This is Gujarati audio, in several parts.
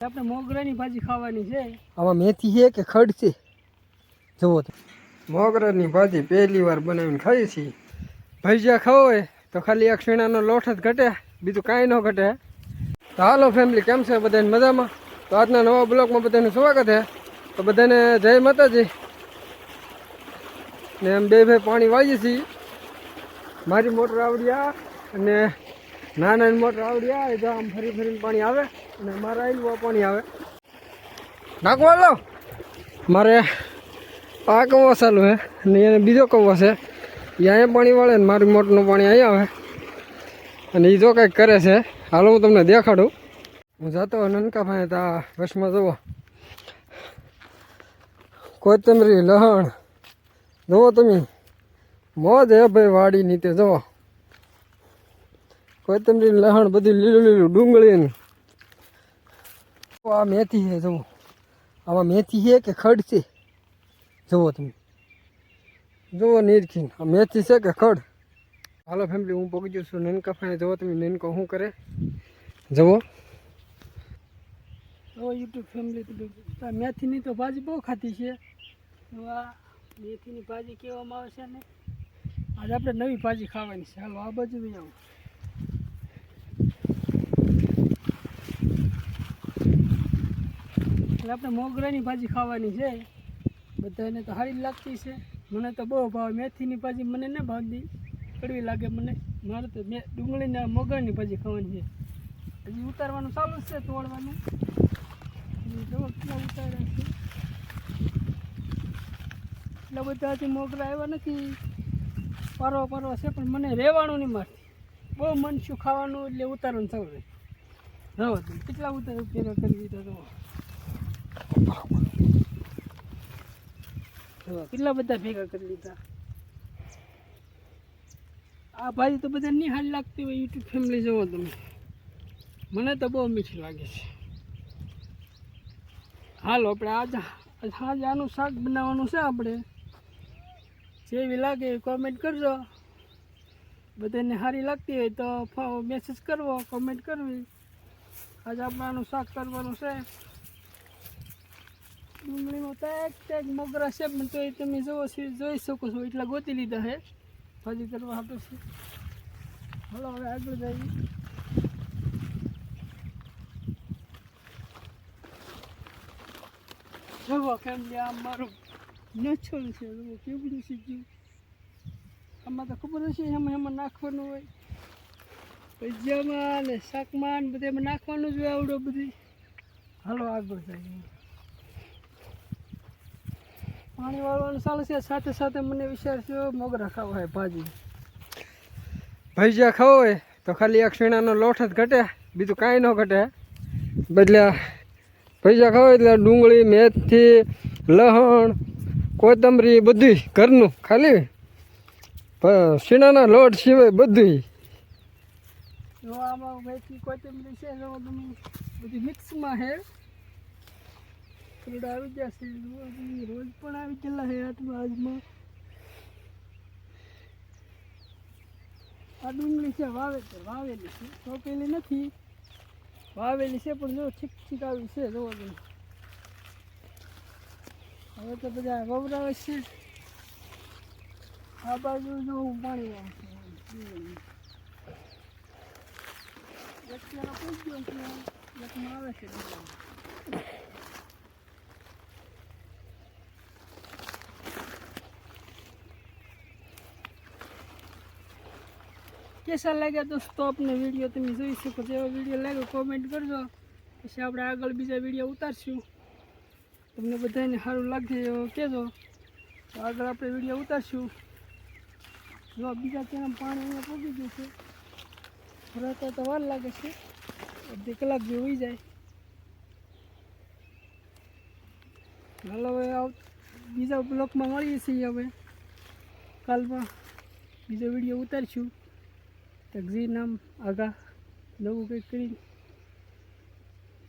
આપણે મોગરાની ભાજી ખાવાની છે. આમાં મેથી છે કે ખડ છે? જુઓ તો. મોગરાની ભાજી પહેલી વાર બનાવીને ખાઈએ છીએ ભજીયા ખાવો હોય તો ખાલી એક શીણાનો લોટ જ ઘટે બીજું કાંઈ ન ઘટે. તો હાલો ફેમિલી કેમ છે બધાને મજામાં? તો આજના નવા બ્લોગમાં બધાનું સ્વાગત છે તો બધાને જય માતાજી. ને એમ બે ભાઈ પાણી વાળીએ છીએ. મારી મોટર આવડ્યા અને નાના મોટર આવડી આવે જો આમ ફરી ફરીને પાણી આવે અને મારા આવેલું પાણી આવે. નાખવા લો મારે આ કવો ચાલુ છે અને એને બીજો કવો છે. એ અહીંયા પાણી વાળે ને મારી મોટરનું પાણી અહીંયા આવે. અને એ જો કંઈક કરે છે. હાલો હું તમને દેખાડું. હું જતો નનકા ભાઈ તા વશમાં જુઓ. કોથમરી લહણ. જુઓ તમે. મોજ હે ભાઈ વાડી નીચે જુઓ. કોથમરી લહણ બધું લીલું લીલું ડુંગળી ને આ મેથી છે, જુઓ. આમાં મેથી છે કે ખડ છે? જુઓ તમે. જુઓ નીરખીન આ મેથી છે કે ખડ? હાલો ફેમિલી હું પગી જઉં છું નનકા ફાને જુઓ તમે નનકો શું કરે? જુઓ. તો યુટ્યુબ ફેમિલી તો આ મેથીની તો ભાજી બહુ ખાતી છે. તો આ મેથીની ભાજી કહેવામાં આવે છે ને? આજે આપણે નવી ભાજી ખાવાની છે. હાલો, આ બાજુ બી આવો. એટલે આપણે મોગરાની ભાજી ખાવાની છે. બધાને તો સારી લાગતી છે. મને તો બહુ ભાવે. મેથીની ભાજી મને ન ભાવતી. કડવી લાગે મને. મારે તો મેં ડુંગળીને મોગરાની ભાજી ખાવાની છે. હજી ઉતારવાનું ચાલુ છે તોડવાનું. જો કેટલા ઉતાર્યા છે. એટલા બધા હજી મોગરા આવ્યા નથી. પરવા પરવા છે, પણ મને રહેવાનું નહીં મારતી. બહુ મન શું ખાવાનું એટલે ઉતારવાનું ચાલુ રહે રહો કેટલા ઉતાર કરી દીધા તો. જો, કેટલા બધા ભેગા કરી દીધા આ ભાજી તો બધા નહીં હાલ લાગતી હોય, યુટ્યુબ ફેમિલી જુઓ તમે. મને તો બહુ મીઠી લાગે છે. હાલો, આપણે આજ આજે આનું શાક બનાવવાનું છે આપણે. જેવી લાગે કોમેન્ટ કરજો. બધાને સારી લાગતી હોય તો મેસેજ કરવો કોમેન્ટ કરવી. આજે આપણે આનું શાક કરવાનું છે. ડુંગળીમાં ટેક ટેક મોગરા છે પણ તો તમે જોવો છો જોઈ શકો છો એટલા ગોતી લીધા છે ભાજી કરવા આપે છે હાલો હવે આગળ જઈએ જુઓ કેમ કે આ મારું નેચરલ છે જુઓ કેવું શીખ્યું આમાં તો ખબર હશે એમાં એમાં નાખવાનું હોય ભજીયામાં ને શાકમાં ને બધે એમાં નાખવાનું જ હોય આવડો બધી હાલો આગળ જઈએ પાણી વાળવાનું ચાલુ છે. સાથે સાથે મને વિચાર થયો, મોગરા ખાવા હોય ભાજી. ભજીયા ખાવો હોય તો ખાલી એક શીણાનો લોટ જ ઘટે, બીજું કાંઈ ન ઘટે. બદલે ભજીયા ખાવો એટલે ડુંગળી, મેથી, લહણ, કોથમરી બધું ઘરનું ખાલી. શીણાના લોટ સિવાય બધું આમાં મેથી, કોથમીરી છે બધી મિક્સમાં છે થોડા આવી જશે. રોજ પણ આવી ગયેલા હે આજમાં. આ ડુંગળી છે, વાવેતર, વાવેલી છે. સોંપેલી નથી. વાવેલી છે, પણ જો છીક છીક આવી છે, જોવા તમે. હવે તો બધા વવરાવે છે. આ બાજુ જો હું પાણી આવું છું અત્યારે પૂછ્યો કે આવે છે કેસા લાગ્યા દોસ્તો? આપને વીડિયો તમે જોઈ શકો છો. એવો વીડિયો લાગ્યો કોમેન્ટ કરજો. પછી આપણે આગળ બીજા વીડિયો ઉતારશું. તમને બધાને સારું લાગશે એવો કહેજો. તો આગળ આપણે વીડિયો ઉતારશું. જો બીજા ત્યાં પાણી અહીંયા પહોંચી ગયું છે. ભરાતા તો વાર લાગે છે. અડધી કલાક જેવું હોઈ જાય. હાલો હવે આવ બીજા બ્લોકમાં મળીએ છીએ હવે. કાલમાં બીજો વીડિયો ઉતારશું. તકઝી નામ આગા નવું કંઈક કરી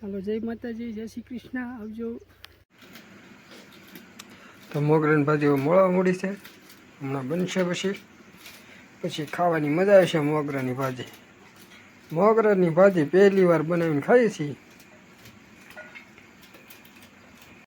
હાલો, જય માતાજી, જય શ્રી કૃષ્ણ, આવજો. તો મોગરાની ભાજી મોળા મૂડી છે. હમણાં બનશે પછી. પછી ખાવાની મજા આવશે મોગરાની ભાજી. મોગરાની ભાજી પહેલી વાર બનાવીને ખાઈએ છીએ.